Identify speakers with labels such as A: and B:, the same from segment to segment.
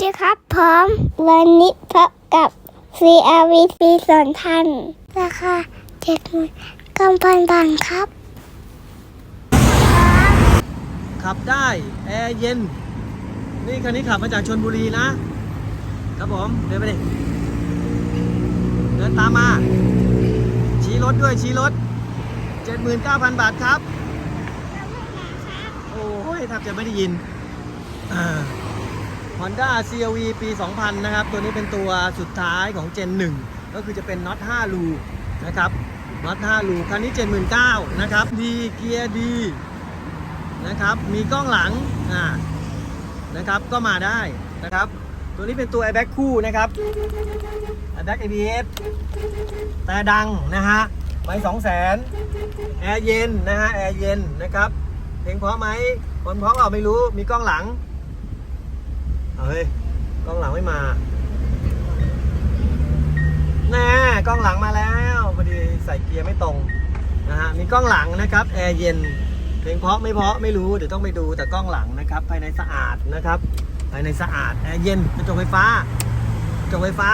A: ดีครับผมวันนี้พบกับ CRV ปีสอนทันราคาเจ็ดหมื่นเก้าพันบาทครับ
B: ขับได้แอร์เย็น นี่คันนี้ขับมาจากชนบุรีนะ ครับผม เดินไปดิเดินตามมา ชี้รถด้วยชี้รถ 79,000 บาทครับ โอ้ยแทบจะไม่ได้ยินฮอน ด้า CRV ปี 2000 นะครับ ตัวนี้เป็นตัวสุดท้ายของ Gen 1 ก็คือจะเป็นน็อต5รูนะครับน็อต5รูคันนี้ 79,000นะครับ ดีเกียร์ดีนะครับ มีกล้องหลังอ่านะครับ ก็มาได้นะครับ ตัวนี้เป็นตัว airbag คู่นะครับ airbag ABS แต่ดังนะฮะไม่สองแสนแอร์เย็นนะฮะแอร์เย็นนะครับเพลงเพราะไหมคนเพราะเปล่าไม่รู้มีกล้องหลัง เฮ้ยกล้องหลังไม่มาแน่กล้องหลังมาแล้วพอดีใส่เกียร์ไม่ตรงนะฮะมีกล้องหลังนะครับแอร์เย็นเพลงเพราะไม่เพราะไม่รู้เดี๋ยวต้องไปดูแต่กล้องหลังนะครับภายในสะอาดนะครับภายในสะอาดแอร์เย็นกระจกไฟฟ้ากระจกไฟฟ้า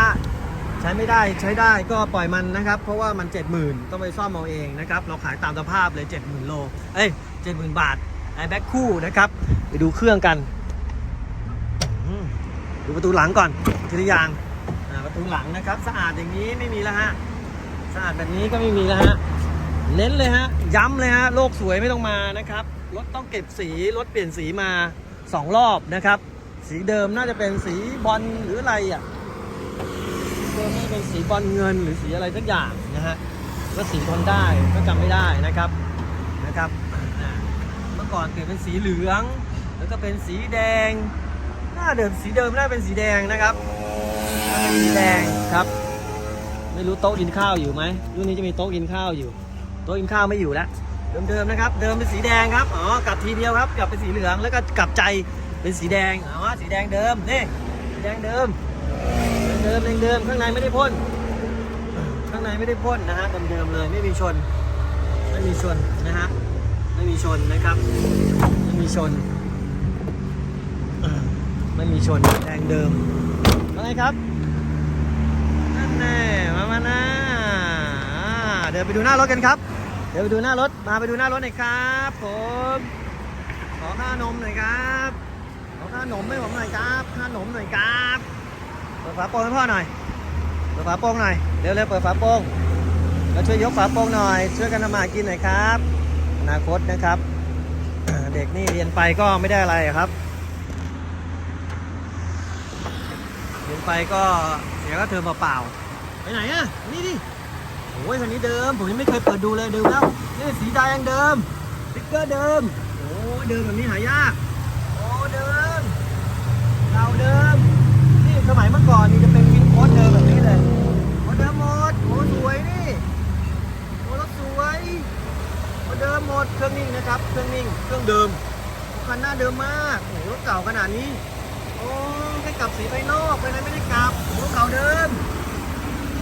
B: ใช้ไม่ได้ใช้ได้ก็ปล่อยมันนะครับ เพราะว่ามัน 70,000 ต้องไปซ่อมเอาเองนะครับเราขายตามสภาพเลย 70,000 โลเอ้ย70,000 บาทแอร์แบ็คคู่นะครับไปดูเครื่องกัน ดูประตูหลังก่อนทีละอย่างประตูหลังนะครับ สะอาดอย่างนี้ไม่มีแล้วฮะสะอาดแบบนี้ก็ไม่มีแล้วฮะเน้นเลยฮะย้ำเลยฮะโลกสวยไม่ต้องมานะครับรถต้องเก็บสีรถเปลี่ยนสีมา 2 รอบนะครับ สีเดิมน่าจะเป็นสีบอลหรืออะไรอะเดิมน่าจะเป็นสีบอลเงินหรือสีอะไรสักอย่างนะฮะก็สีทนได้ก็จำไม่ได้นะครับนะครับเมื่อก่อนเปลี่ยนเป็นสีเหลือง แล้วก็เป็นสีแดง เดิมสีเดิมน่าเป็นสีแดงนะครับเป็นสีแดงครับ ไม่รู้โต๊ะกินข้าวอยู่ไหมรุ่นนี้จะมีโต๊ะกินข้าวอยู่ โต๊ะกินข้าวไม่อยู่แล้วเดิมๆนะครับ เดิมเป็นสีแดงครับอ๋อกลับทีเดียวครับ กลับเป็นสีเหลืองแล้วก็กลับใจเป็นสีแดงอ๋อสีแดงเดิมนี่สีแดงเดิม เดิมเดิมข้างในไม่ได้พ่นข้างในไม่ได้พ่นนะฮะเดิมๆเลยไม่มีชน ไม่มีชนนะฮะไม่มีชนนะครับ ไม่มีชน ม่มีชนแดงเดิมว่าไงครับ นั่นแน่มามาหนะอ่าเดินไปดูหน้ารถกันครับ เดี๋ยวไปดูหน้ารถ มาไปดูหน้ารถหน่อยครับผม ขอค่านมหน่อยครับ ขอค่านมให้ผมหน่อยครับ ค่านมหน่อยครับเปิดฝาโปรงให้พ่อหน่อย เปิดฝาโปรงหน่อย เร็วๆเปิดฝาโปรงแล้วช่วยยกฝาโปรงหน่อย ช่วยกันทำมาหากินหน่อยครับ อนาคตนะครับ เด็กนี่เรียนไปก็ไม่ได้อะไรครับ เรียน ไปก็เสียก็เทอมเปล่าๆไปไหนอะนี่ดิโอ้ยคันนี้เดิม ผมยังไม่เคยเปิดดูเลยเดิมแล้วนี่สีดายังเดิมสติ๊กเกอร์เดิมโอ้ยเดิมแบบนี้หายากโอ้เดิมเราเดิมนี่สมัยเมื่อก่อนนี่จะเป็นวินโค้ดเดิมแบบนี้เลยโอ้เดิมหมดโอ้สวยนี่โอ้รถสวยโอ้เดิมหมดเครื่องนิ่งนะครับเครื่องนิ่งเครื่องเดิมคันหน้าเดิมมากโอ้รถเก่าขนาดนี้ โอ้แค่กลับสีภายนอกภายในไม่ได้กลับโอ้เก่าเดิม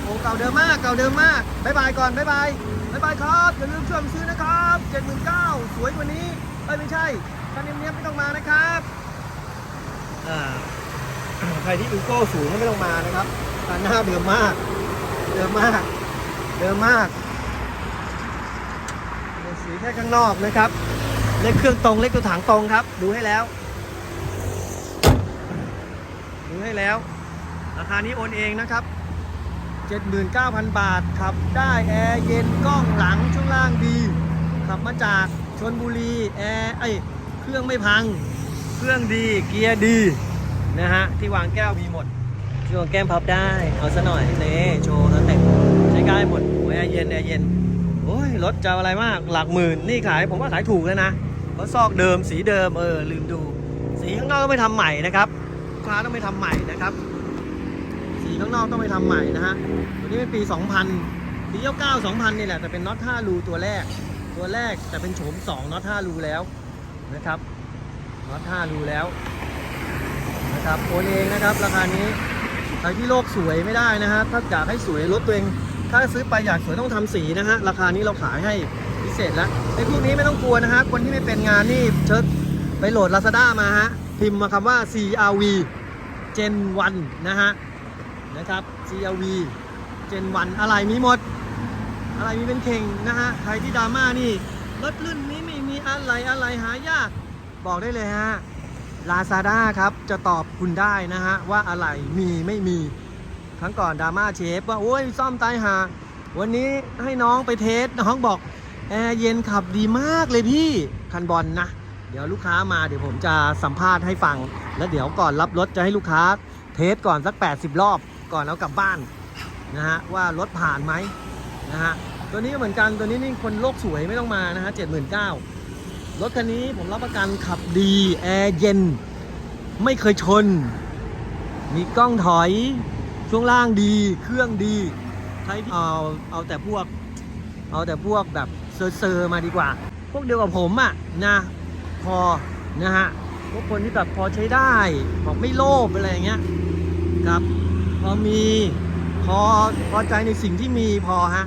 B: โอ้เก่าเดิมมากเก่าเดิมมากบายบายก่อนบายบายบายบายครับอย่าลืมช่วยซื้อนะครับเจ็ดหมื่นเก้าสวยกว่านี้เอ้ยไม่ใช่คันเนียมไม่ต้องมานะครับอ่าใครที่ดูโก้สูงก็ไม่ต้องมานะครับคันหน้าเดิมมาก เดิมมาก เดิมมากสีแค่ข้างนอกนะครับ เลขเครื่องตรงเลขตัวถังตรงครับ ดูให้แล้ว ดูให้แล้ว ราคานี้โอนเองนะครับ 79,000 บาท ขับได้แอร์เย็นกล้องหลังช่วงล่างดี ขับมาจากชนบุรีแอร์ไอเครื่องไม่พัง เครื่องดีเกียร์ดีนะฮะที่วางแก้วมีหมดที่วางแก้มพับได้เอาซะหน่อยเน่โชว์แล้วแต่งใช้ได้หมดโอ้ยแอร์เย็นแอร์เย็นโอ้ยรถจะอะไรมากหลักหมื่นนี่ขายผมว่าขายถูกแล้วนะเพราะซอกเดิมสีเดิมเออลืมดู สีข้างนอกต้องไปทำใหม่นะครับ ค้าต้องไปทำใหม่นะครับ สีข้างนอกต้องไปทำใหม่นะฮะ ตัวนี้เป็นปี 2000ปี99 2000 นี่แหละ แต่เป็นน็อต5รูตัวแรก ตัวแรกแต่เป็นโฉม2น็อต5รูแล้วนะครับน็อต5รูแล้วนะครับโอนเองนะครับ ราคานี้ใครที่โลกสวยไม่ได้นะฮะ ถ้าอยากให้สวยรถตัวเอง ถ้าซื้อไปอยากสวยต้องทำสีนะฮะ ราคานี้เราขายให้พิเศษแล้วในพวกนี้ไม่ต้องกลัวนะฮะ คนที่ไม่เป็นงานนี่เชิญไปโหลด Lazada มาฮะ พิมพ์มาคำว่า CRV Gen 1 นะฮะ นะครับ CLV Gen 1 อะไรมีหมด อะไรมีเป็นเข่งนะฮะ ใครที่ดราม่านี่รถรุ่นนี้ไม่มีอะไรอะไรหายาก บอกได้เลยฮะ Lazada ครับ จะตอบคุณได้นะฮะ ว่าอะไรมีไม่มี ครั้งก่อนดราม่าเชฟว่า โอ้ยซ่อมตายหา วันนี้ให้น้องไปเทส น้องบอกแอร์เย็นขับดีมากเลยพี่ คันบอลนะ เดี๋ยวลูกค้ามาเดี๋ยวผมจะสัมภาษณ์ให้ฟัง แล้วเดี๋ยวก่อนรับรถจะให้ลูกค้าเทสก่อนสัก 80 รอบ ก่อนเอากลับบ้านนะฮะว่ารถผ่านไหมนะฮะตัวนี้ก็เหมือนกันตัวนี้นี่คนโลกสวยไม่ต้องมานะฮะ79,000รถคันนี้ผมรับประกันขับดีแอร์เย็น ไม่เคยชน มีกล้องถอยช่วงล่างดีเครื่องดีใครที่เอาเอาแต่พวก เอาแต่พวกแบบเซอร์มาดีกว่า พวกเดียวกับผมอะนะ พอนะฮะพวกคนที่แบบพอใช้ได้ บอกไม่โลภอะไรอย่างเงี้ยครับ พอมีพอพอใจในสิ่งที่มีพอฮะ